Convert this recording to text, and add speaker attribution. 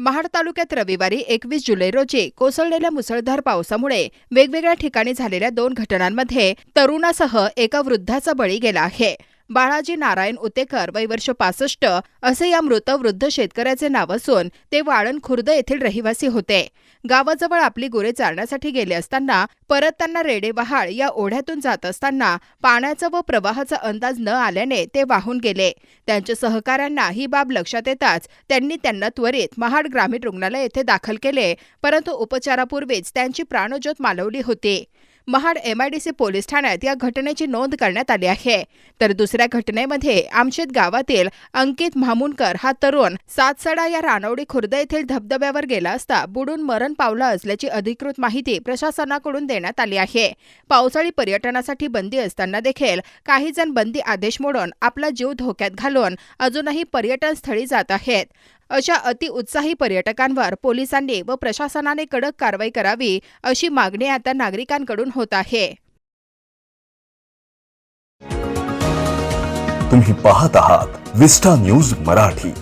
Speaker 1: महाड तालुक्यात रविवारी एकवीस जुलै रोजी कोसळलेल्या मुसळधार पावसामुळे वेगवेगळ्या ठिकाणी झालेल्या दोन घटनांमध्ये तरुणासह एका वृद्धाचा बळी गेला आहे. बाळाजी नारायण उतेकर वय वर्ष पासष्ट असे या मृत वृद्ध शेतकऱ्याचे नाव असून ते वाळण खुर्द येथील रहिवासी होते. गावाजवळ आपली गुरे चारण्यासाठी गेले असताना परतताना रेडेवहाळ या ओढ्यातून जात असताना पाण्याचा व प्रवाहाचा अंदाज न आल्याने ते वाहून गेले. त्यांच्या सहकाऱ्यांना ही बाब लक्षात येताच त्यांनी त्यांना त्वरित महाड ग्रामीण रुग्णालय येथे दाखल केले परंतु उपचारापूर्वीच त्यांची प्राणज्योत मालवली होती. महाड एमआयडीसी पोलीस ठाण्यात या घटनेची नोंद करण्यात आली आहे. तर दुसऱ्या घटनेमध्ये आमशेत गावातील अंकित म्हामुनकर हा तरुण सातसडा या रानवडी खुर्द येथील धबधब्यावर गेला असता बुडून मरण पावला असल्याची अधिकृत माहिती प्रशासनाकडून देण्यात आली आहे. पावसाळी पर्यटनासाठी बंदी असताना देखील काही जण बंदी आदेश मोडून आपला जीव धोक्यात घालून अजूनही पर्यटन स्थळी जात आहेत. अशा अतिउत्साही पर्यटकांवर पोलिसांनी व प्रशासनाने कडक कारवाई करावी अशी मागणी आता नागरिकांकडून होत आहे.
Speaker 2: तुम्ही पाहत आहात विस्टा न्यूज मराठी.